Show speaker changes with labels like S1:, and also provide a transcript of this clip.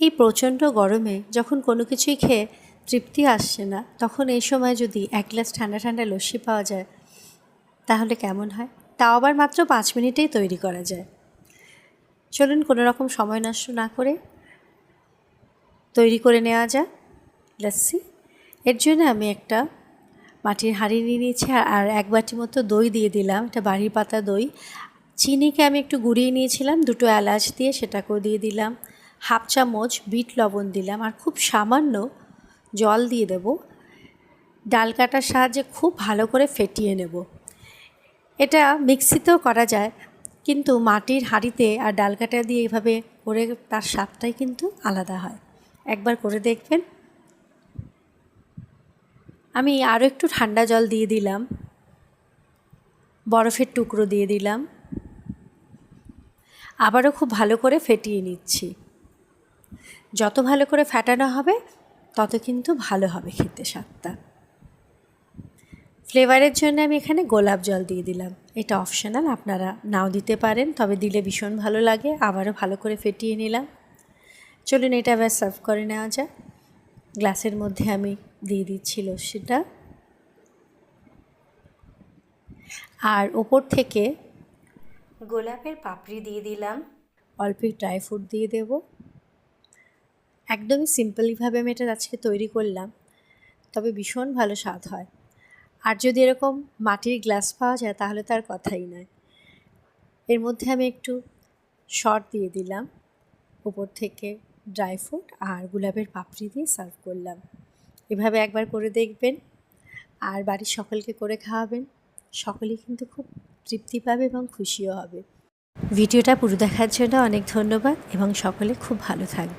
S1: এই প্রচণ্ড গরমে যখন কোনো কিছুই খেয়ে তৃপ্তি আসছে না, তখন এই সময় যদি এক গ্লাস ঠান্ডা ঠান্ডা লস্যি পাওয়া যায়, তাহলে কেমন হয়? তাও আবার মাত্র পাঁচ মিনিটেই তৈরি করা যায়। চলুন কোনো রকম সময় নষ্ট না করে তৈরি করে নেওয়া যাক। লস্যি এর জন্য আমি একটা মাটির হাঁড়ি নিয়ে নিয়েছি, আর এক বাটি মতো দই দিয়ে দিলাম এটা বাড়ির পাতা দই। চিনিকে আমি একটু গুঁড়িয়ে নিয়েছিলাম, দুটো এলাচ দিয়ে সেটাকেও দিয়ে দিলাম। হাফ চামচ বিট লবণ দিলাম আর খুব সামান্য জল দিয়ে দেব। ডাল কাটার সাহায্যে খুব ভালো করে ফেটিয়ে নেব। এটা মিক্সিতেও করা যায়, কিন্তু মাটির হাঁড়িতে আর ডাল কাটা দিয়ে এভাবে করে তার স্বাদটাই কিন্তু আলাদা হয়। একবার করে দেখবেন। আমি আরও একটু ঠান্ডা জল দিয়ে দিলাম। বরফের টুকরো দিয়ে দিলাম। আবারও খুব ভালো করে ফেটিয়ে নিচ্ছি। যত ভালো করে ফেটানো হবে, তত কিন্তু ভালো হবে খেতে স্বাদটা। ফ্লেভারের জন্য আমি এখানে গোলাপ জল দিয়ে দিলাম। এটা অপশনাল, আপনারা নাও দিতে পারেন, তবে দিলে ভীষণ ভালো লাগে। আবারও ভালো করে ফেটিয়ে নিলাম। চলুন এটা আবার সার্ভ করে নেওয়া যাক। গ্লাসের মধ্যে আমি দিয়ে দিচ্ছি লস্যিটা। আর ওপর থেকে গোলাপের পাপড়ি দিয়ে দিলাম। অল্প ড্রাই ফ্রুট দিয়ে দেব। একদমই সিম্পলিভাবে আমি এটা আজকে তৈরি করলাম। তবে ভীষণ ভালো স্বাদ হয়। আর যদি এরকম মাটির গ্লাস পাওয়া যায়, তাহলে তার কথাই নয়। এর মধ্যে আমি একটু শর্ট দিয়ে দিলাম। উপর থেকে ড্রাই ফ্রুট আর গোলাপের পাপড়ি দিয়ে সার্ভ করলাম। এভাবে একবার করে দেখবেন আর বাড়ির সকলকে করে খাওয়াবেন। সকলেই কিন্তু খুব তৃপ্তি পাবে এবং খুশিও হবে। ভিডিওটা পুরো দেখার জন্য অনেক ধন্যবাদ এবং সকলে খুব ভালো থাকবে